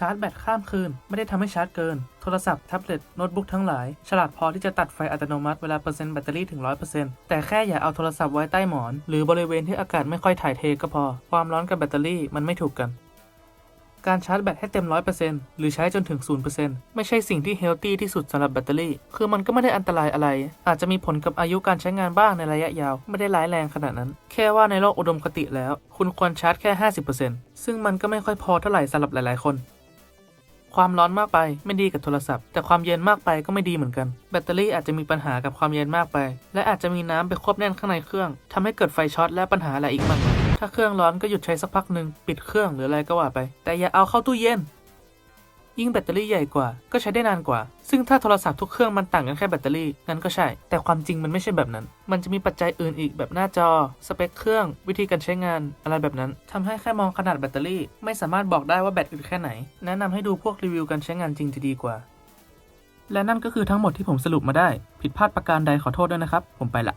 ชาร์จแบตข้ามคืน ไม่ได้ทำให้ชาร์จเกิน โทรศัพท์ แท็บเล็ต โน้ตบุ๊กทั้งหลาย ฉลาดพอที่จะตัดไฟอัตโนมัติเวลาเปอร์เซ็นต์แบตเตอรี่ถึง 100%แต่แค่อย่าเอาโทรศัพท์ไว้ใต้หมอน หรือบริเวณที่อากาศไม่ค่อยถ่ายเทก็พอ ความร้อนกับแบตเตอรี่มันไม่ถูกกันการชาร์จแบตให้เต็ม 100%หรือใช้จนถึง 0%ไม่ใช่สิ่งที่เฮลตี้ที่สุดสำหรับแบตเตอรี่ คือมันก็ไม่ได้อันตรายอะไร อาจจะมีผลกับอายุการใช้งานบ้างในระยะยาว ไม่ได้ร้ายแรงขนาดนั้น แค่ว่าในโลกอุดมคติแล้ว คุณควรชาร์จแค่ 50%ซึ่งมันก็ไม่ค่อยพอเท่าไหร่สำหรับหลาย ๆ คน ความร้อนมากไปไม่ดีกับโทรศัพท์ แต่ความเย็นมากไปก็ไม่ดีเหมือนกัน แบตเตอรี่อาจจะมีปัญหากับความเย็นมากไป และอาจจะมีน้ำไปควบแน่นข้างในเครื่องทำให้เกิดไฟช็อตและปัญหาอะไรอีกมากมายถ้าเครื่องร้อนก็หยุดใช้สักพักหนึ่งปิดเครื่องหรืออะไรก็ว่าไป แต่อย่าเอาเข้าตู้เย็น ยิ่งแบตเตอรี่ใหญ่กว่าก็ใช้ได้นานกว่า ซึ่งถ้าโทรศัพท์ทุกเครื่องมันต่างกันแค่แบตเตอรี่งั้นก็ใช่ แต่ความจริงมันไม่ใช่แบบนั้น มันจะมีปัจจัยอื่นอีกแบบหน้าจอ สเปคเครื่อง วิธีการใช้งานอะไรแบบนั้นทำให้แค่มองขนาดแบตเตอรี่ ไม่สามารถบอกได้ว่าแบตอึดแค่ไหน แนะนำให้ดูพวกรีวิวการใช้งานจริงจะดีกว่า และนั่นก็คือทั้งหมดที่ผมสรุปมาได้ ผิดพลาดประการใดขอโทษด้วยนะครับ ผมไปละ